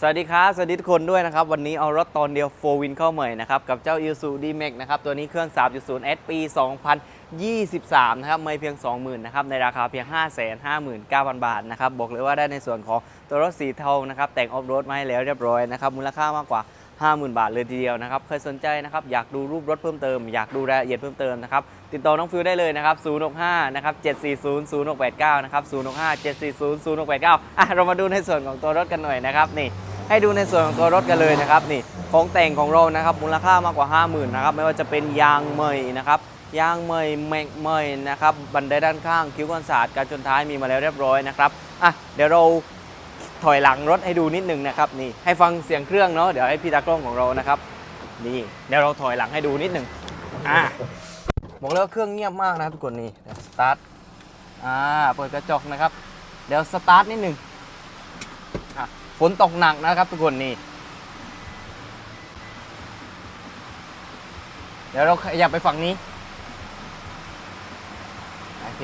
สวัสดีครับ สวัสดีทุกคนด้วยนะครับ วันนี้เอารถตอนเดียว 4 วินเข้าใหม่นะครับ กับเจ้า i s u d m a x นะครับ ตัวนี้เครื่อง 3.0 S ปี 2023 นะครับ ไม่เพียง 20,000 นะครับ ในราคาเพียง 559,000 บาทนะครับ บอกเลยว่าได้ในส่วนของตัวรถสีเทานะครับ แต่งออฟโรดมาให้แล้วเรียบร้อยนะครับ มูลค่ามากกว่า 50,000 บาทเลยทีเดียวนะครับเคยสนใจนะครับ อยากดูรูปรถเพิ่มเติม อยากดูรายละเอียดเพิ่มเติมนะครับ ติดต่อน้องฟิวได้เลยนะครับ 065 นะครับ 740 0689 นะครับ 065 740 0689 อะ เรามาดูในส่วนของตัวรถกันหน่อยนะครับ นี่ ให้ดูในส่วนของตัวรถกันเลยนะครับนี่ของแต่งของเรานะครับมูลค่ามากกว่า 50,000นะครับไม่ว่าจะเป็นยางเมยนะครับยางเมยแม็กเมยนะครับบันไดด้านข้างคิ้วกันศาสตร์การชนท้ายมีมาแล้วเรียบร้อยนะครับอะเดี๋ยวเราถอยหลังรถให้ดูนิดนึงนะครับนี่ให้ฟังเสียงเครื่องเนาะเดี๋ยวให้พี่ตากล้องของเรานะครับนี่เดี๋ยวเราถอยหลังให้ดูนิดนึงอ่าบอกแล้วาเครื่องเงียบมากนะทุกคนนี่เดี๋ยวสตาร์ทอ่าเปิดกระจกนะครับ เดี๋ยวสตาร์ทนิดนึงอะ ฝนตกหนักนะครับทุกคนนี่ เดี๋ยวเราขยับไปฝั่งนี้ โอเค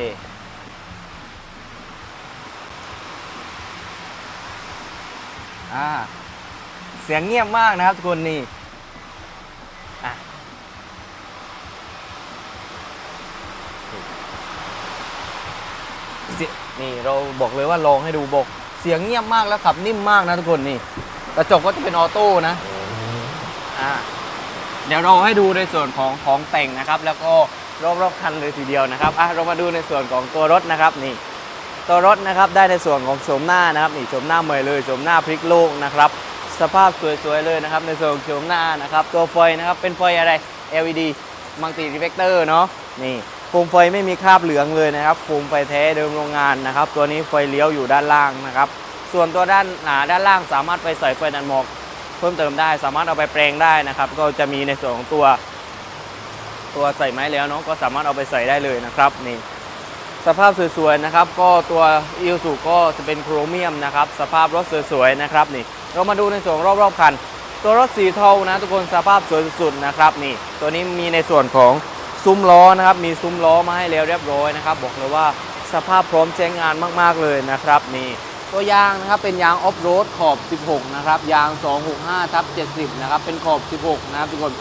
อ่า เสียงเงียบมากนะครับทุกคนนี่นี่เราบอกเลยว่าลองให้ดูบก เสียงเงียบมากแล้วขับนิ่มมากนะทุกคนนี่กระจกก็จะเป็นออโต้นะอ่าเดี๋ยวเราให้ดูในส่วนของของแต่งนะครับ แล้วก็รอบๆคันเลยทีเดียวนะครับอะเรามาดูในส่วนของตัวรถนะครับนี่ตัวรถนะครับได้ในส่วนของโฉมหน้านะครับนี่โฉมหน้าใหม่เลยโฉมหน้าพลิกโลกนะครับสภาพสวยๆเลยนะครับในส่วนของโฉมหน้านะครับ ตัวไฟนะครับเป็นไฟอะไร LED มัลติรีเฟกเตอร์เนาะนี่ มไฟไม่มีคราบเหลืองเลยนะครับโคมไฟแท้เดิมโรงงานนะครับ ตัวนี้ไฟเลี้ยวอยู่ด้านล่างนะครับ ส่วนตัวด้านหนาด้านล่างสามารถไปใส่ไฟดันหมอกเพิ่มเติมได้ สามารถเอาไปแปลงได้นะครับ ก็จะมีในส่วนของตัว ตัวใส่ไม้แล้วเนาะก็สามารถเอาไปใส่ได้เลยนะครับนี่สภาพสวยๆนะครับ ก็ตัวอิลสุก็จะเป็นโครเมียมนะครับ สภาพรถสวยๆนะครับนี่ เรามาดูในส่วนรอบๆคัน ตัวรถสีเทานะทุกคนสภาพสวยสุดๆนะครับนี่ ตัวนี้มีในส่วนของ ซุ้มล้อนะครับ มีซุ้มล้อมาให้แล้วเรียบร้อยนะครับ บอกเลยว่าสภาพพร้อมใช้งานมาก ๆ เลยนะครับนี่ตัวยางนะครับเป็นยางออฟโรดขอบ 16 นะครับ ยาง 265ทับ70 นะครับ เป็นขอบ 16 นะครับทุกคน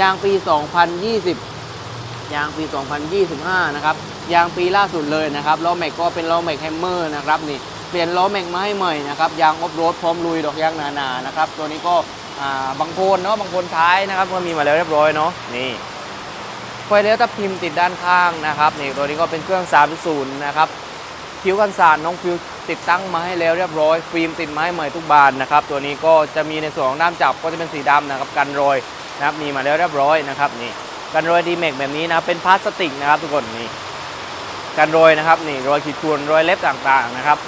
ยางปี 2020 ยางปี 2025 นะครับ ยางปีล่าสุดเลยนะครับล้อแม็กก็เป็นล้อแม็กแฮมเมอร์นะครับนี่เปลี่ยนล้อแม็กมาให้ใหม่นะครับยางออฟโรดพร้อมลุยดอกยางหนาๆนะครับตัวนี้ก็บางคนเนาะบางคนท้ายนะครับก็มีมาแล้วเรียบร้อยเนาะนี่ ไฟเลี้ยวทับพิมติดด้านข้างนะครับนี่ตัวนี้ก็เป็นเครื่อง 3.0 นะครับคิ้วกันสาดน้องฟิวติดตั้งมาให้แล้วเรียบร้อย ฟิล์มติดไม้ใหม่ทุกบานนะครับ ตัวนี้ก็จะมีในส่วนของด้ามจับก็จะเป็นสีดำนะครับกันรอยนะครับมีมาแล้วเรียบร้อยนะครับนี่กันรอยดีเมกแบบนี้นะเป็นพลาสติกนะครับทุกคนนี่กันรอยนะครับนี่รอยขีดข่วนรอยเล็บต่างๆนะครับ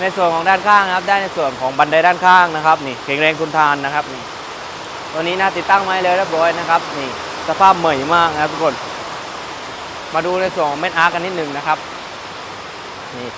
ในส่วนของด้านข้างนะครับ ได้ในส่วนของบันไดด้านข้างนะครับนี่แข็งแรงทนทานนะครับนี่ตัวนี้นะติดตั้งมาให้แล้วเรียบร้อยนะครับนี่ สภาพใหม่มากนะครับทุกคน มาดูในส่วนของเม็ดอาร์กันนิดหนึ่งนะครับนี่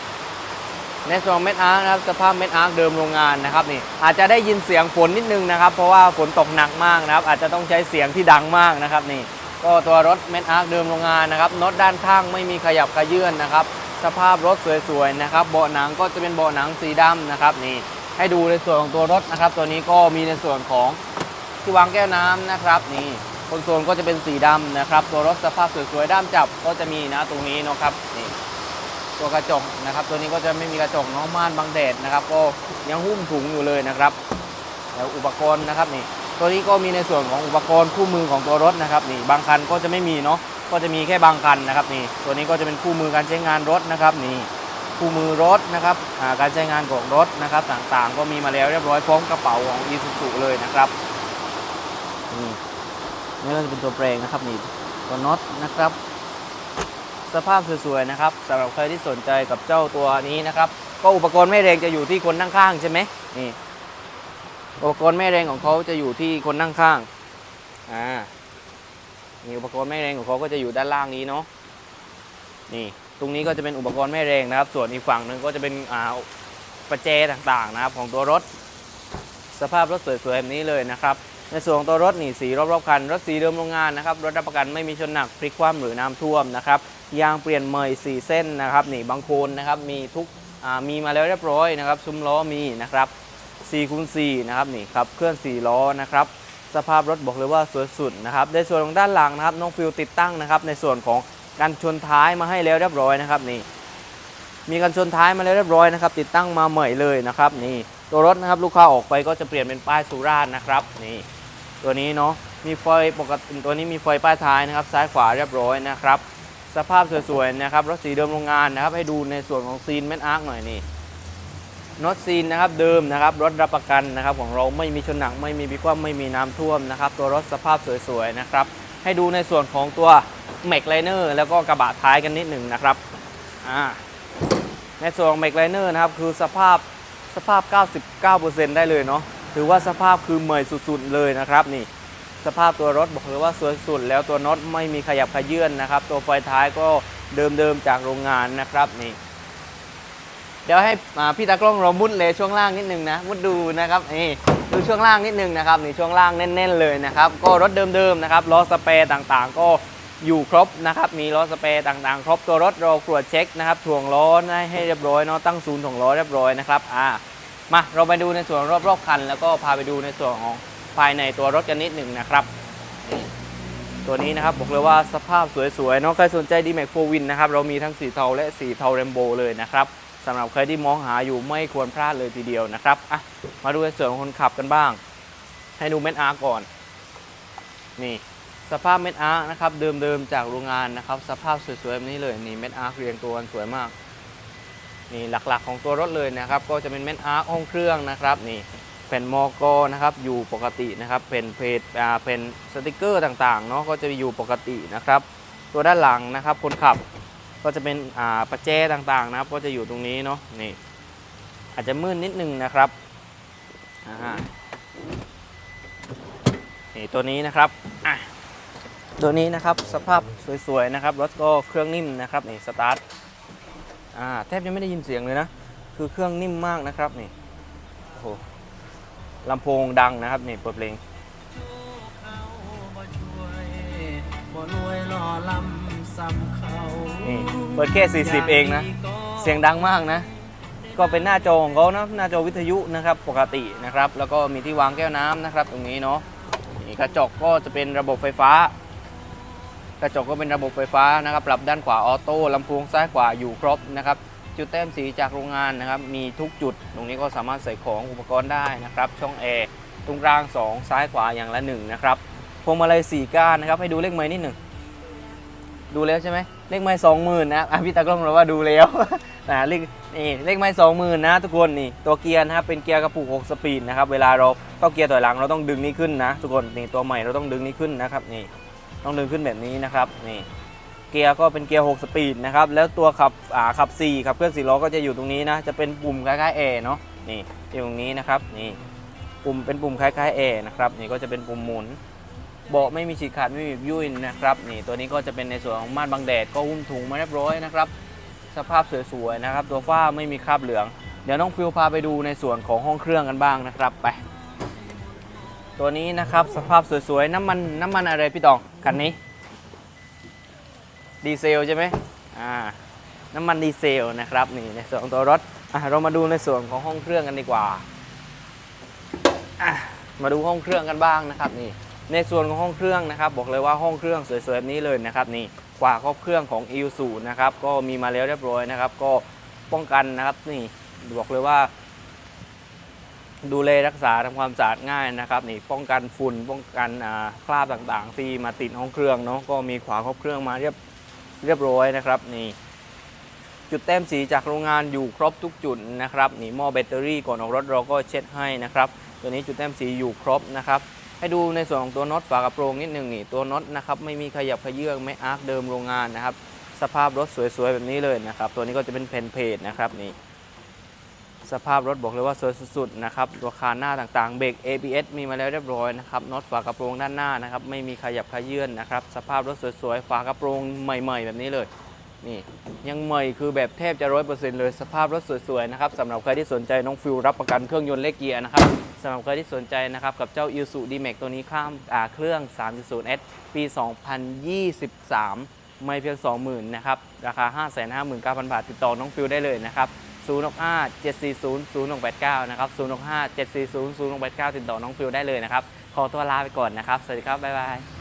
ในส่วนของเม็ดอาร์นะครับสภาพเม็ดอาร์เดิมโรงงานนะครับนี่อาจจะได้ยินเสียงฝนนิดนึงนะครับ เพราะว่าฝนตกหนักมากนะครับ อาจจะต้องใช้เสียงที่ดังมากนะครับนี่ก็ตัวรถเม็ดอาร์เดิมโรงงานนะครับน็อตด้านข้างไม่มีขยับขยื่นนะครับ สภาพรถสวยๆนะครับเบาะหนังก็จะเป็นเบาะหนังสีดำนะครับนี่ให้ดูในส่วนของตัวรถนะครับ ตัวนี้ก็มีในส่วนของที่วางแก้วน้ำนะครับนี่ คอนโซลก็จะเป็นสีดำนะครับ ตัวรถสภาพสวยๆด้ามจับก็จะมีนะตรงนี้เนาะครับนี่ตัวกระจกนะครับ ตัวนี้ก็จะไม่มีกระจกน้องม่านบังแดดนะครับ ก็ยังหุ้มถุงอยู่เลยนะครับแล้วอุปกรณ์นะครับนี่ตัวนี้ก็มีในส่วนของอุปกรณ์คู่มือของตัวรถนะครับนี่บางคันก็จะไม่มีเนาะก็จะมีแค่บางคันนะครับนี่ตัวนี้ก็จะเป็นคู่มือการใช้งานรถนะครับนี่คู่มือรถนะครับการใช้งานของรถนะครับ ต่างๆ ก็มีมาแล้วเรียบร้อยพร้อมกระเป๋าของ i s u z u เลยนะครับ นี่ก็จะเป็นตัวแปรงนะครับนี่ตัวน็อตนะครับ สภาพสวยๆนะครับสำหรับใครที่สนใจกับเจ้าตัวนี้นะครับ ก็อุปกรณ์ไม่แรงจะอยู่ที่คนนั่งข้างใช่ไหมนี่อุปกรณ์ไม่แรงของเขาจะอยู่ที่คนนั่งข้างอ่านี่อุปกรณ์ไม่แรงของเขาก็จะอยู่ด้านล่างนี้เนาะนี่ตรงนี้ก็จะเป็นอุปกรณ์ไม่แรงนะครับ ส่วนอีกฝั่งหนึ่งก็จะเป็นอ่าประแจต่างๆนะครับของตัวรถ สภาพรถสวยๆแบบนี้เลยนะครับ ในส่วนของตัวรถนี่สีรอบๆคัน รถสีเดิมโรงงานนะครับ รถรับประกันไม่มีชนหนักพลิกคว่ำหรือน้ำท่วมนะครับ ยางเปลี่ยนใหม่สีเส้นนะครับนี่บางโคนนะครับมีทุกมีมาแล้วเรียบร้อยนะครับ ซุ้มล้อมีนะครับ4คูณ4นะครับนี่ครับเคลื่อน4ล้อนะครับ สภาพรถบอกเลยว่าสวยสุดนะครับ ในส่วนของด้านหลังนะครับน้องฟิลติดตั้งนะครับ ในส่วนของการชนท้ายมาให้แล้วเรียบร้อยนะครับนี่ มีการชนท้ายมาแล้วเรียบร้อยนะครับ ติดตั้งมาใหม่เลยนะครับ นี่ตัวรถนะครับลูกค้าออกไปก็จะเปลี่ยนเป็นป้ายสุราษฎร์นะครับนี่ ตัวนี้เนาะมีไฟปกติตัวนี้มีไฟป้ายท้ายนะครับ ซ้ายขวาเรียบร้อยนะครับ สภาพสวยๆนะครับรถสีเดิมโรงงานนะครับ ให้ดูในส่วนของซีนแมนอาร์คหน่อยนี่น็อตซีนนะครับเดิมนะครับรถรับประกันนะครับของเราไม่มีชนหนักไม่มีบิกว่าไม่มีน้ำท่วมนะครับ ตัวรถสภาพสวยๆนะครับ ให้ดูในส่วนของตัวแม็กไลเนอร์แล้วก็กระบะท้ายกันนิดหนึ่งนะครับอ่าในส่วนของแม็กไลเนอร์นะครับคือสภาพสภาพ 99%ได้เลยเนาะ ถือว่าสภาพคือใหม่สุดๆเลยนะครับนี่สภาพตัวรถบอกเลยว่าสวยสุดแล้วตัวน็อตไม่มีขยับขยื่นนะครับ ตัวไฟท้ายก็เดิมๆจากโรงงานนะครับนี่เดี๋ยวให้พี่ตากล้องเรามุดเลยช่วงล่างนิดนึงนะมุดดูนะครับนี่ดูช่วงล่างนิดนึงนะครับนี่ช่วงล่างแน่น ๆ เลยนะครับ ก็รถเดิมๆนะครับล้อสเปรย์ต่างๆ ก็อยู่ครบนะครับ มีล้อสเปรย์ต่างๆ ครบตัวรถเราตรวจเช็คนะครับถ่วงล้อให้เรียบร้อยเนาะตั้งศูนย์ถ่วงล้อเรียบร้อยนะครับอ่า มาเราไปดูในส่วนรอบๆคัน แล้วก็พาไปดูในส่วนของภายในตัวรถกันนิดหนึ่งนะครับนี่ตัวนี้นะครับบอกเลยว่าสภาพสวยๆเนาะใครสนใจ d m a x 4 Win นะครับ เรามีทั้งสีเทาและสีเทาเรมโบเลยนะครับสำหรับใครที่มองหาอยู่ไม่ควรพลาดเลยทีเดียวนะครับอะมาดูในส่วนของคนขับกันบ้าง ให้ดูเม็ดอาร์ก่อน นี่สภาพเม็ดอาร์นะครับเดิมๆจากโรงงานนะครับ สภาพสวยๆแบบนี้เลยนี่เม็ดอาร์เรียงตัวกันสวยมาก นี่หลักๆของตัวรถเลยนะครับ ก็จะเป็นเม็ดอาร์ห้องเครื่องนะครับนี่แผ่นมอกอนะครับอยู่ปกตินะครับเป็นเพจอ่าเป็นสติกเกอร์ต่างๆเนาะก็จะอยู่ปกตินะครับ ตัวด้านหลังนะครับคนขับก็จะเป็นอ่าประแจต่างๆนะครับ ก็จะอยู่ตรงนี้เนาะนี่อาจจะมืดนิดนึงนะครับอ่านี่ตัวนี้นะครับอะตัวนี้นะครับสภาพสวยๆนะครับรถก็เครื่องนิ่มนะครับนี่สตาร์ท อ่าแทบจะไม่ได้ยินเสียงเลยนะ คือเครื่องนิ่มมากนะครับนี่โอ้โหลำโพงดังนะครับนี่เปิดเพลงเขาบ่ช่วยบ่รวยหล่อลำซ้ำเขานี่เปิดแค่ 40 เองนะ เสียงดังมากนะ ก็เป็นหน้าจอของเขานะหน้าจอวิทยุนะครับปกตินะครับ แล้วก็มีที่วางแก้วน้ำนะครับ ตรงนี้เนาะนี่กระจกก็จะเป็นระบบไฟฟ้า กระจกก็เป็นระบบไฟฟ้านะครับปรับด้านขวาออโต้ลำโพงซ้ายขวาอยู่ครบนะครับจุดแต้มสีจากโรงงานนะครับมีทุกจุด ตรงนี้ก็สามารถใส่ของอุปกรณ์ได้นะครับช่องแอร์ตรงกลาง 2 ซ้ายขวาอย่างละ1นะครับพวงมาลัย4ก้านนะครับให้ดูเลขไม้นิดหนึ่งดูแล้วใช่ไหมเลขไม้สองหมื่นนะอะพี่ตากล้องเราว่าดูแล้วนะเลขนี่เลขไม้สองหมื่นนะทุกคนนี่ตัวเกียร์นะครับเป็นเกียร์กระปุก6สปีดนะครับเวลาเราเข้าเกียร์ถอยหลังเราต้องดึงนี้ขึ้นนะ ทุกคนนี่ตัวใหม่เราต้องดึงนี้ขึ้นนะครับนี่ ต้องดึงขึ้นแบบนี้นะครับนี่เกียร์ก็เป็นเกียร์ 6 สปีดนะครับแล้วตัวขับอ่าขับ 4 ขับเคลื่อนสี่ล้อก็จะอยู่ตรงนี้นะจะเป็นปุ่มคล้ายๆแอร์เนาะนี่อยู่ตรงนี้นะครับนี่ปุ่มเป็นปุ่มคล้ายๆแอร์นะครับนี่ก็จะเป็นปุ่มหมุนเบาะไม่มีฉีกขาดไม่มียุ่ยนะครับนี่ตัวนี้ก็จะเป็นในส่วนของม่านบังแดดก็หุ้มถุงมาเรียบร้อยนะครับสภาพสวยๆนะครับ ตัวฝ้าไม่มีคราบเหลือง เดี๋ยวน้องฟิลพาไปดูในส่วนของห้องเครื่องกันบ้างนะครับไป ตัวนี้นะครับสภาพสวยๆ น้ำมันน้ำมันอะไรพี่ตองคันนี้ ดีเซลใช่ไหมอ่าน้ำมันดีเซลนะครับนี่ในส่วนของตัวรถอะเรามาดูในส่วนของห้องเครื่องกันดีกว่าอะมาดูห้องเครื่องกันบ้างนะครับนี่ในส่วนของห้องเครื่องนะครับ บอกเลยว่าห้องเครื่องสวยๆแบบนี้เลยนะครับนี่กว่าครอบเครื่องของ i อ u นะครับก็มีมาแล้วเรียบร้อยนะครับ ก็ป้องกันนะครับนี่บอกเลยว่า ดูแลรักษาทำความสะอาดง่ายนะครับนี่ป้องกันฝุ่นป้องกันคราบต่างๆ ที่มาติดห้องเครื่องเนาะก็มีขวาครอบเครื่องมาเรียบเรียบร้อยนะครับนี่จุดแต้มสีจากโรงงานอยู่ครบทุกจุดนะครับนี่หม้อแบตเตอรี่ก่อนออกรถเราก็เช็ดให้นะครับตัวนี้จุดแต้มสีอยู่ครบนะครับให้ดูในส่วนของตัวน็อตฝากระโปรงนิดหนึ่งนี่ตัวน็อตนะครับไม่มีขยับขยื่นไม่อาร์คเดิมโรงงานนะครับสภาพรถสวยๆแบบนี้เลยนะครับตัวนี้ก็จะเป็นเพนเพจนะครับนี่ สภาพรถบอกเลยว่าสวยสุดๆนะครับตัวคานหน้าต่างๆ เบรก ABS มีมาแล้วเรียบร้อยนะครับน็อตฝากระโปรงด้านหน้านะครับไม่มีขยับขยื่นนะครับสภาพรถสวยๆ ฝากระโปรงใหม่ ๆ แบบนี้เลยนี่ยังใหม่คือแบบแทบจะร้อยเปอร์เซ็นต์เลยสภาพรถสวยๆนะครับสำหรับใครที่สนใจน้องฟิลรับประกันเครื่องยนต์เลขเกียร์นะครับสำหรับใครที่สนใจนะครับกับเจ้า i s u d m a x ตัวนี้ข้ามเครื่อง 3.0S ปี 2023 ไม่เพียง 20,000นะครับราคา 559,000 บาทติดต่อน้องฟิลได้เลยนะครับ 065 740 0689 นะครับ 065 740 0689 ติดต่อน้องฟิวได้เลยนะครับ ขอตัวลาไปก่อนนะครับ สวัสดีครับ บ๊ายบาย